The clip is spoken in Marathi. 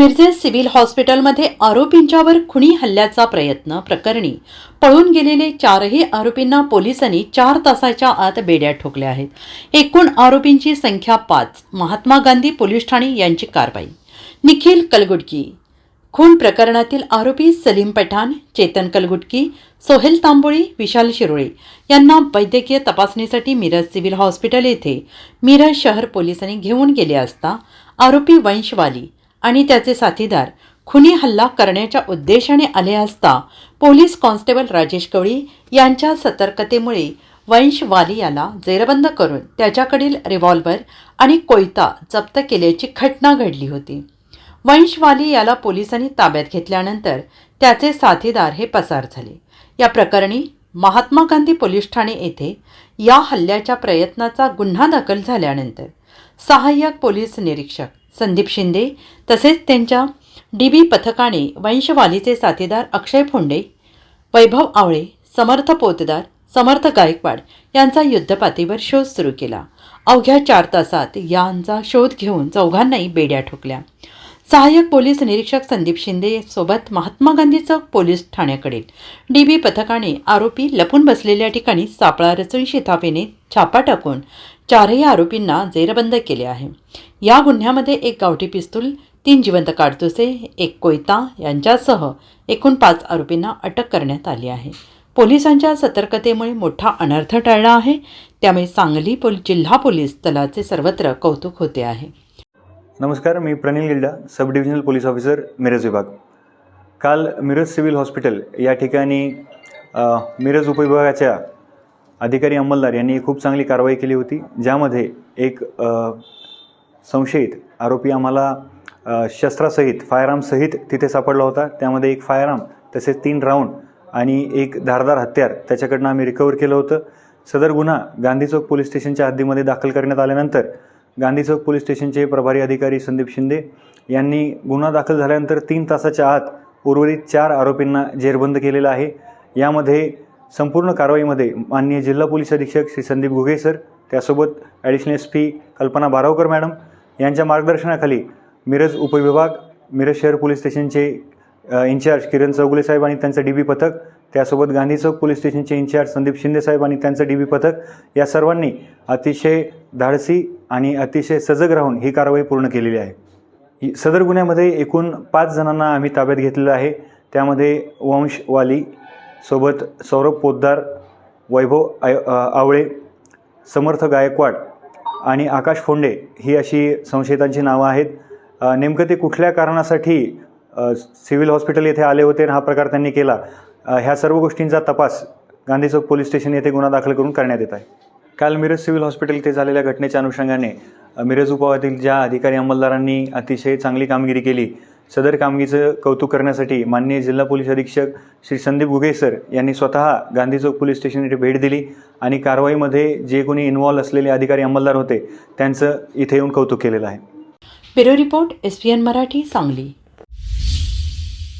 मिरजेस सिव्हिल हॉस्पिटलमध्ये आरोपींच्यावर खुणी हल्ल्याचा प्रयत्न प्रकरणी पळून गेलेले चारही आरोपींना पोलिसांनी चार तासाच्या आत बेड्या ठोकल्या आहेत. एकूण आरोपींची संख्या पाच. महात्मा गांधी पोलीस ठाणे यांची कारवाई. निखिल कलगुटकी. खून प्रकरणातील आरोपी सलीम पठाण चेतन कलगुटकी सोहेल तांबोळी विशाल शिरोळे यांना वैद्यकीय तपासणीसाठी मिरज सिव्हिल हॉस्पिटल येथे मिरज शहर पोलिसांनी घेऊन गेले असता आरोपी वंशवाली आणि त्याचे साथीदार खुनी हल्ला करण्याच्या उद्देशाने आले असता पोलीस कॉन्स्टेबल राजेश कवळी यांच्या सतर्कतेमुळे वंशवाली याला जेरबंद करून त्याच्याकडील रिव्हॉल्व्हर आणि कोयता जप्त केल्याची घटना घडली होती. वंशवाली याला पोलिसांनी ताब्यात घेतल्यानंतर त्याचे साथीदार हे पसार झाले. या प्रकरणी महात्मा गांधी पोलीस ठाणे येथे या हल्ल्याच्या प्रयत्नाचा गुन्हा दाखल झाल्यानंतर सहाय्यक पोलीस निरीक्षक संदीप शिंदे तसेच त्यांच्या डी बी पथकाने वंशवालीचे साथीदार अक्षय फोंडे वैभव आवळे समर्थ पोतदार समर्थ गायकवाड यांचा युद्धपातीवर शोध सुरू केला. अवघ्या चार तासात यांचा शोध घेऊन चौघांनाही बेड्या ठोकल्या. सहाय्यक पोलीस निरीक्षक संदीप शिंदे सोबत महात्मा गांधी चौक पोलीस ठाण्याकडील डी बी पथकाने आरोपी लपून बसलेल्या ठिकाणी सापळा रचून शिताफेने छापा टाकून चारही आरोपींना जेरबंद केले आहे. या गुन्ह्यामध्ये एक गावठी पिस्तूल तीन जिवंत काडतुसे एक कोयता यांच्यासह एकूण पाच आरोपींना अटक करण्यात आली आहे. पोलिसांच्या सतर्कतेमुळे मोठा अनर्थ टळला आहे. त्यामुळे सांगली पोल जिल्हा पोलीस दलाचे सर्वत्र कौतुक होते आहे. नमस्कार मी Pranil Gilda sub divisional police officer Miraj विभाग. काल मिरज सिव्हिल हॉस्पिटल या ठिकाणी मिरज उपविभागाच्या अधिकारी अंमलदार यांनी खूप चांगली कारवाई केली होती ज्यामध्ये एक संशयित आरोपी आम्हाला शस्त्रासहित फायरआर्मसहित तिथे सापडला होता. त्यामध्ये एक फायरआर्म तसेच तीन राऊंड आणि एक धारदार हत्यार त्याच्याकडनं आम्ही रिकवर केलं होतं. सदर गुन्हा गांधी चौक पोलीस स्टेशनच्या हद्दीमध्ये दाखल करण्यात आल्यानंतर गांधी चौक पोलीस स्टेशनचे प्रभारी अधिकारी संदीप शिंदे यांनी गुन्हा दाखल झाल्यानंतर तीन तासाच्या आत उर्वरित चार आरोपींना जेरबंद केलेलं आहे. यामध्ये संपूर्ण कारवाईमध्ये माननीय जिल्हा पोलीस अधीक्षक श्री संदीप घुगे सर त्यासोबत additional S P Kalpana Baravkar madam यांच्या मार्गदर्शनाखाली मिरज उपविभाग मिरज शहर पोलीस स्टेशनचे इन्चार्ज किरण चौगुले साहेब आणि त्यांचं डी बी पथक त्यासोबत गांधी चौक पोलीस स्टेशनचे इन्चार्ज संदीप शिंदेसाहेब आणि त्यांचं डी बी पथक या सर्वांनी अतिशय धाडसी आणि अतिशय सजग राहून ही कारवाई पूर्ण केलेली आहे. ही- सदर गुन्ह्यामध्ये एकूण पाच जणांना आम्ही ताब्यात घेतलेलं आहे. त्यामध्ये वंश वाली सोबत सौरभ पोद्दार वैभव आय आवळे समर्थ गायकवाड आणि आकाश फोंडे ही अशी संशयितांची नावं आहेत. नेमकं ते कुठल्या कारणासाठी सिव्हिल हॉस्पिटल येथे आले होते आणि हा प्रकार त्यांनी केला? ह्या सर्व गोष्टींचा तपास गांधी चौक पोलीस स्टेशन येथे गुन्हा दाखल करून करण्यात येत आहे. काल मिरज सिव्हिल हॉस्पिटल येथे झालेल्या घटनेच्या अनुषंगाने मिरज उपावातील ज्या अधिकारी अंमलदारांनी अतिशय चांगली कामगिरी केली सदर कामगिरीचं कौतुक करण्यासाठी माननीय जिल्हा पोलीस अधीक्षक श्री संदीप गुगे सर यांनी स्वतः गांधी चौक पोलीस स्टेशन येथे भेट दिली आणि कारवाईमध्ये जे कोणी इन्व्हॉल्व असलेले अधिकारी अंमलदार होते त्यांचं इथे येऊन कौतुक केलेलं आहे. Bureau report S P N Marathi Sangli.